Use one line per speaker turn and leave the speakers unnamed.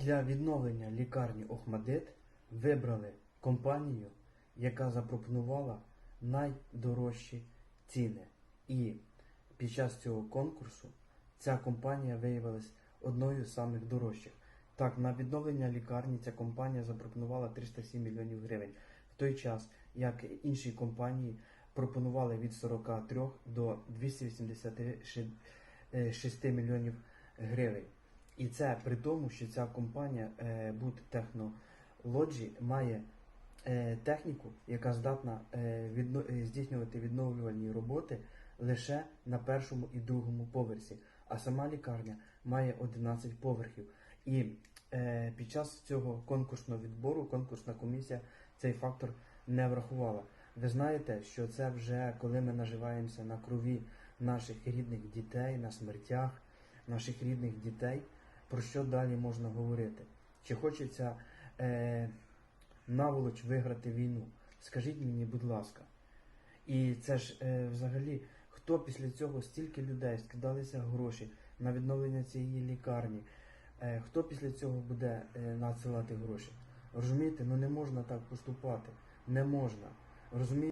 Для відновлення лікарні Охмадит вибрали компанію, яка запропонувала найдорожчі ціни. І під час цього конкурсу ця компанія виявилась одною з самих дорожчих. Так, на відновлення лікарні ця компанія запропонувала 307 мільйонів гривень, в той час як інші компанії пропонували від 43 до 286 мільйонів гривень. І це при тому, що ця компанія е, Boot Technology має е, техніку, яка здатна е, здійснювати відновлювальні роботи лише на першому і другому поверсі. А сама лікарня має 11 поверхів. І під час цього конкурсного відбору конкурсна комісія цей фактор не врахувала. Ви знаєте, що це вже коли ми наживаємося на крові наших рідних дітей, на смертях наших рідних дітей, про що далі можна говорити? Чи хочеться е, наволоч виграти війну? Скажіть мені, будь ласка. І це ж е, взагалі, хто після цього стільки людей скидалися гроші на відновлення цієї лікарні? Е, хто після цього буде е, надсилати гроші? Розумієте, ну не можна так поступати. Не можна. Розумієте?